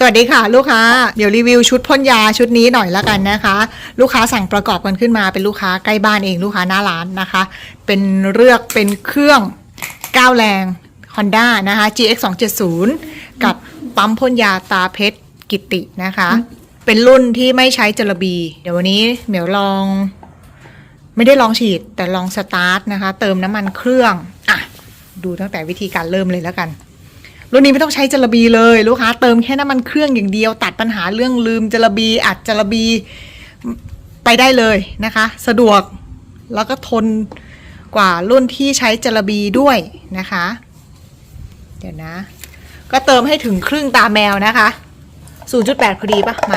สวัสดีค่ะ ลูกค้า เดี๋ยวรีวิวชุดพ่นยาชุดนี้หน่อยละกันนะคะ ลูกค้าสั่งประกอบกันขึ้นมาเป็นลูกค้าใกล้บ้านเองลูกค้าหน้าร้านนะคะ เป็นเลือกเป็นเครื่องก้าวแรง Honda นะคะ GX 270กับปั๊มพ่นยาตาเพชรกิตินะคะ เป็นรุ่นที่ไม่ใช้จระบี เดี๋ยววันนี้เหมียวลอง ไม่ได้ลองฉีดแต่ลองสตาร์ทนะคะ เติมน้ำมันเครื่องอะดูตั้งแต่วิธีการเริ่มเลยแล้วกัน รุ่นนี้ไม่ต้องใช้จระบีเลยลูกค้าเติมแค่น้ำมันเครื่องอย่างเดียว ตัดปัญหาเรื่องลืมจระบีอัดจระบีไปได้เลยนะคะ สะดวกแล้วก็ทนกว่ารุ่นที่ใช้จระบีด้วยนะคะ เดี๋ยวนะ ก็เติมให้ถึงครึ่งตาแมวนะคะ 0.8 พอดีปะไหม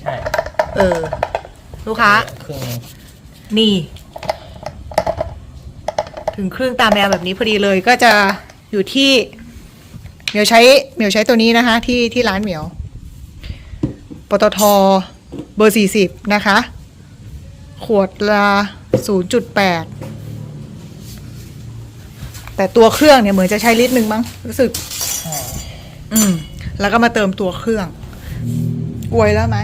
ใช่ เออ ลูกค้า ครึ่งหนึ่งนี่ ถึงครึ่งตาแมวแบบนี้พอดีเลยก็จะอยู่ที่ เหมียวใช้เหมียวใช้ตัวนี้นะคะ ที่ที่ร้านเหมียวปตทเบอร์สี่สิบนะคะ ขวดละศูนย์จุดแปดแต่ตัวเครื่องเนี่ยเหมือนจะใช้ลิตรหนึ่งมั้งรู้สึก อืม แล้วก็มาเติมตัวเครื่องอวยแล้วไหม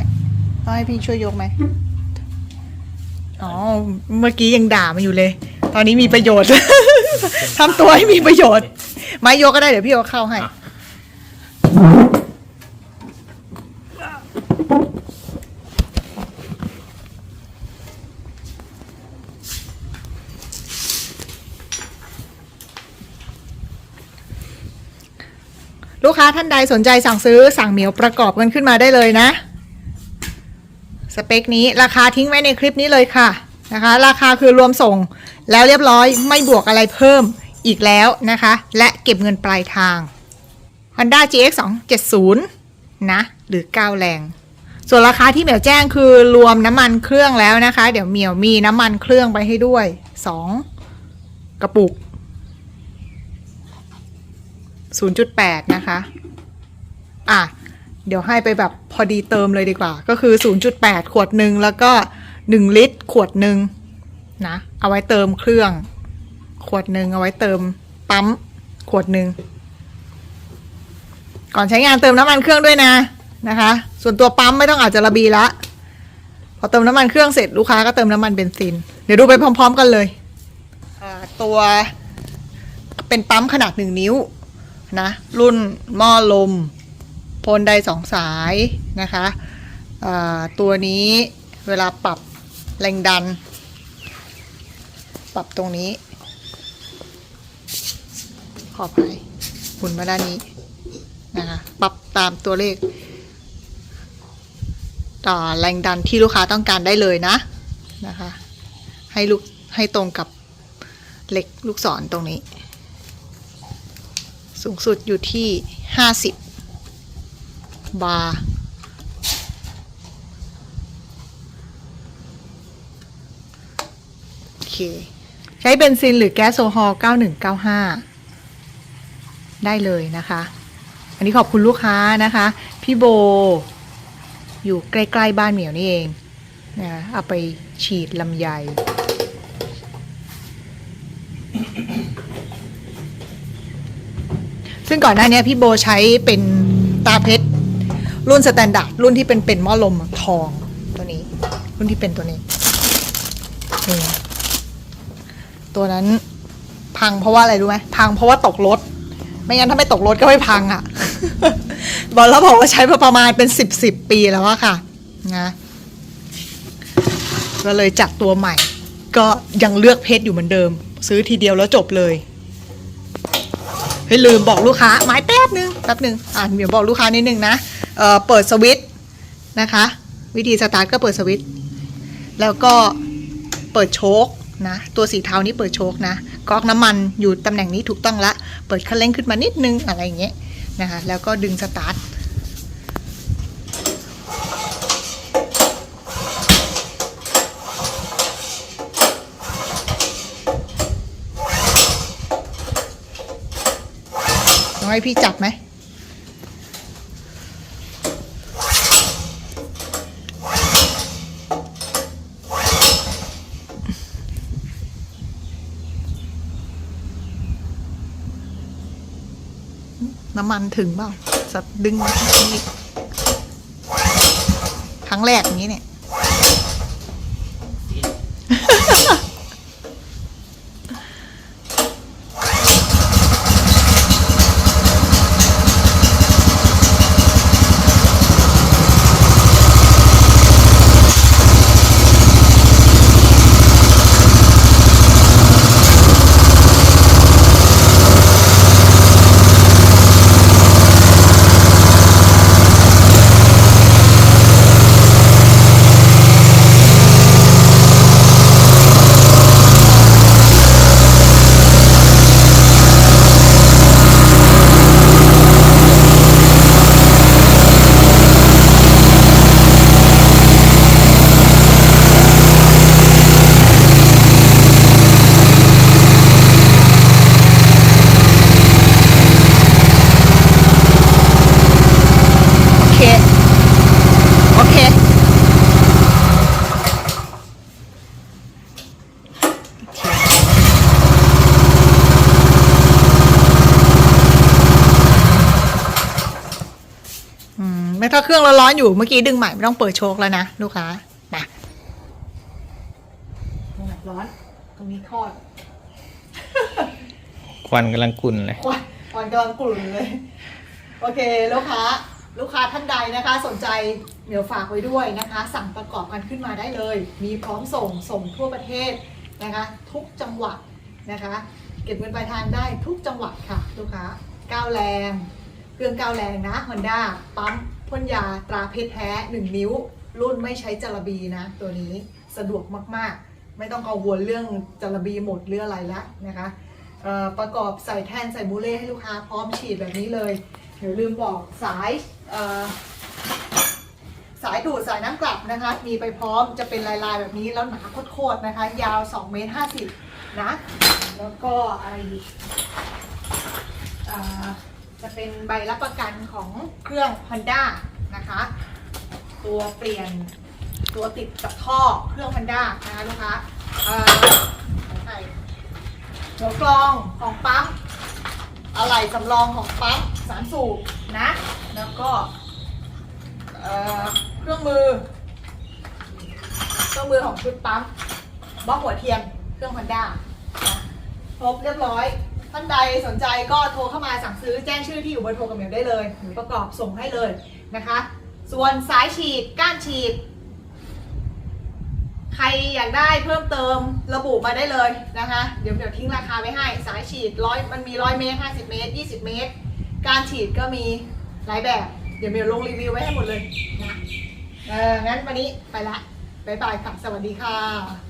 ต้องให้พี่ช่วยยกไหมอ๋อ เมื่อกี้ยังด่ามันอยู่เลย ตอนนี้มีประโยชน์ ทำตัวให้มีประโยชน์ ไม้ยกก็ได้เดี๋ยวพี่เอาเข้าให้ ลูกค้าท่านใดสนใจสั่งซื้อสั่งเหมียวประกอบกันขึ้นมาได้เลยนะ สเปคนี้ราคาทิ้งไว้ในคลิปนี้เลยค่ะนะคะ ราคาคือรวมส่งแล้วเรียบร้อยไม่บวกอะไรเพิ่มอีกแล้วนะคะ และเก็บเงินปลายทาง Honda GX 270 นะ หรือ 9 แรง ส่วนราคาที่เหมียวแจ้งคือรวมน้ำมันเครื่องแล้วนะคะ เดี๋ยวเหมียวมีน้ำมันเครื่องไปให้ด้วย 2 กระปุก 0.8 นะคะ อะ เดี๋ยวให้ไปแบบพอดีเติมเลยดีกว่า ก็คือ 0.8 ขวดหนึ่งแล้วก็ 1 ลิตร ขวดหนึ่งนะ เอาไว้เติมเครื่อง ขวดหนึ่งเอาไว้เติมปั๊ม ขวดหนึ่ง ก่อนใช้งานเติมน้ำมันเครื่องด้วยนะนะคะ ส่วนตัวปั๊มไม่ต้องอาจจะระบีละ พอเติมน้ำมันเครื่องเสร็จลูกค้าก็เติมน้ำมันเบนซิน เดี๋ยวดูไปพร้อม ๆ กันเลยตัวเป็นปั๊มขนาดหนึ่งนิ้วนะรุ่นหม้อลมโพลไดสองสายนะคะตัวนี้เวลาปรับแรงดัน ปรับตรงนี้ ขอบไปหมุนมาด้านนี้ นะคะปรับตามตัวเลขต่อแรงดันที่ลูกค้าต้องการได้เลยนะนะคะให้ลูกให้ตรงกับเหล็กลูกศรตรงนี้ สูงสุดอยู่ที่ห้าสิบบาร์โอเคใช้เบนซินหรือแก๊สโซฮอล์9195 ได้เลยนะคะ อันนี้ขอบคุณลูกค้านะคะ พี่โบ อยู่ใกล้ ๆ บ้านเหมียวนี่เองนะเอาไปฉีดลำไยซึ่งก่อนหน้านี้พี่โบใช้เป็นตาเพชร รุ่นสแตนดาร์ดรุ่นที่เป็นเป็นหม้อลมทองตัวนี้ รุ่นที่เป็นตัวนี้ ตัวนั้นพังเพราะว่าอะไรรู้ไหมพังเพราะว่าตกรถ ไม่งั้นถ้าไม่ตกรถก็ไม่พังอะ่ะ บอกแล้วบอกว่าใช้มาประมาณเป็นสิบสิบปีแล้วอะค่ะนะก็เลยจัดตัวใหม่ ก็ยังเลือกเพชรอยู่เหมือนเดิม ซื้อทีเดียวแล้วจบเลยเฮ้ยลืมบอกลูกค้าไม้แป๊บนึงแป๊บนึงอ่านเดี๋ยวบอกลูกค้านิดนึงนะเอ่อเปิดสวิตช์นะคะ วิธีสตาร์ทก็เปิดสวิตช์แล้วก็เปิดโชคนะตัวสีเทานี้เปิดโชคนะก๊อกน้ำมันอยู่ตำแหน่งนี้ถูกต้องละ เปิดคันเร่งขึ้นมานิดนึงอะไรอย่างเงี้ยนะคะแล้วก็ดึงสตาร์ท ให้พี่จับไหมน้ำมันถึงเปล่าสสดึงนี่ครั้งแรกอย่างนี้เนี่ย ถ้าเครื่องร้อนๆอยู่เมื่อกี้ดึงใหม่ไม่ต้องเปิดโชคแล้วนะลูกค้ามาตรงไหนร้อน ตรงนี้ทอดควันกำลังกุ่นเลยควันควันกำลังกลุ่นเลย โอเคลูกค้าลูกค้าท่านใดนะคะ สนใจเดี๋ยวฝากไว้ด้วยนะคะ สั่งประกอบกันขึ้นมาได้เลย มีพร้อมส่งส่งทั่วประเทศนะคะ ทุกจังหวัดนะคะ เก็บเงินปลายทางได้ทุกจังหวัดค่ะ ลูกค้าก้าวแรง เครื่องก้าวแรงนะ Honda ปั๊ม พ่นยาตราเพชรแท้ 1 นิ้ว รุ่นไม่ใช้จรบีนะ ตัวนี้สะดวกมากๆ ไม่ต้องกังวลเรื่องจรบีหมดเรื่องอะไรละนะคะประกอบใส่แท่นใส่มูเล่ให้ลูกค้าพร้อมฉีดแบบนี้เลย เดี๋ยวลืมบอกสายสายดูดสายน้ำกลับนะคะ มีไปพร้อมจะเป็นลายๆแบบนี้แล้วหนาโคตรๆนะคะ ยาว2เมตร50นะ แล้วก็อะไรอ่า จะเป็นใบรับประกันของเครื่อง Honda นะคะ ตัวเปลี่ยนตัวติดกับท่อเครื่อง Honda นะคะลูกค้าเอ่อหัวกรองของปั๊มอะไหล่สำรองของปั๊มสารสูบนะ แล้วก็เครื่องมือ เครื่องมือของชุดปั๊มบล็อกหัวเทียมเครื่อง Honda นะครบเรียบร้อย ท่านใดสนใจก็โทรเข้ามาสั่งซื้อแจ้งชื่อที่อยู่เบอร์โทรกับเมียได้เลยหรือประกอบส่งให้เลยนะคะ ส่วนสายฉีดก้านฉีด ใครอยากได้เพิ่มเติมระบุมาได้เลยนะคะ เดี๋ยวเดี๋ยวทิ้งราคาไว้ให้ สายฉีดร้อยมันมีร้อยเมตรห้าสิบเมตรยี่สิบเมตร การฉีดก็มีหลายแบบ เดี๋ยวเดี๋ยลงรีวิวไว้ให้หมดเลยนะเอองั้นวันนี้ไปละบ๊ายบายค่ะ สวัสดีค่ะ